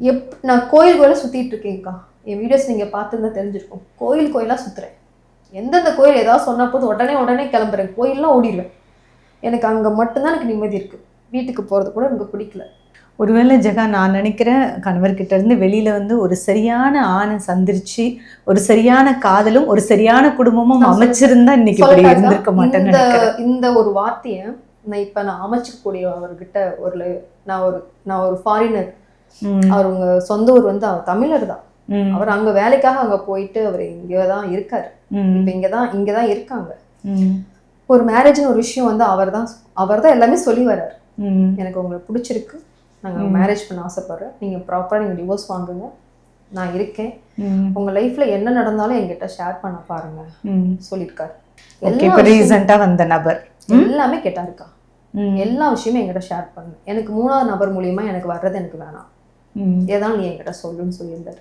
எப் நான் கோயில் கோயிலாக சுற்றிட்டு இருக்கேன்க்கா என் வீடியோஸ் நீங்கள் பார்த்துருந்தா தெரிஞ்சிருக்கும். கோயில் கோயிலாக சுற்றுறேன் எந்தெந்த கோயில் ஏதாவது சொன்னா போது உடனே உடனே கிளம்புறேன். கோயில்லாம் ஓடிடுவேன் எனக்கு அங்கே மட்டும்தான் எனக்கு நிம்மதி இருக்குது வீட்டுக்கு போகிறது கூட எனக்கு பிடிக்கல. ஒருவேளை ஜெகா நான் நினைக்கிறேன் கணவர்கிட்ட இருந்து வெளியில வந்து ஒரு சரியான ஆணை சந்திரிச்சு ஒரு சரியான காதலும் ஒரு சரியான குடும்பமும் அமைச்சிருந்தா இன்னைக்கு இப்படி இருந்திருக்க மாட்டேன்னு இந்த ஒரு வார்த்தையை நான் இப்போ நான் அமைச்சிக்கக்கூடிய அவர்கிட்ட ஒரு நான் ஒரு நான் ஒரு ஃபாரினர் அவர் உங்க சொந்த ஊர் வந்து அவர் தமிழர் தான். அவர் அங்க வேலைக்காக அங்க போயிட்டு அவர் இங்கே தான் இருக்காரு. இப்போ இங்கே தான் இங்கே தான் இருக்காங்க. ஒரு மேரேஜ்னு ஒரு விஷயம் வந்து அவர் தான் அவர் தான் எல்லாமே சொல்லி வர்றாரு. எனக்கு உங்களை பிடிச்சிருக்கு. நாங்கள். மேரேஜ் பண்ண ஆசைப்படுறேன் நீங்கள் ப்ராப்பராக நீங்கள் டிவோர்ஸ் வாங்குங்க. நான் இருக்கேன். உங்கள் லைஃப்பில் என்ன நடந்தாலும் என்கிட்ட ஷேர் பண்ண பாருங்க. சொல்லியிருக்காரு. இப்போ விஷயமும் ரீசெண்டா வந்த நபர். எல்லாமே கேட்டாருக்கா எல்லா விஷயமும் என்கிட்ட ஷேர் பண்ணு எனக்கு மூணாவது நபர் மூலியமா எனக்கு வர்றது எனக்கு வேணாம். இதான் நீ என்கிட்ட சொல்லுன்னு சொல்லியிருந்தாரு.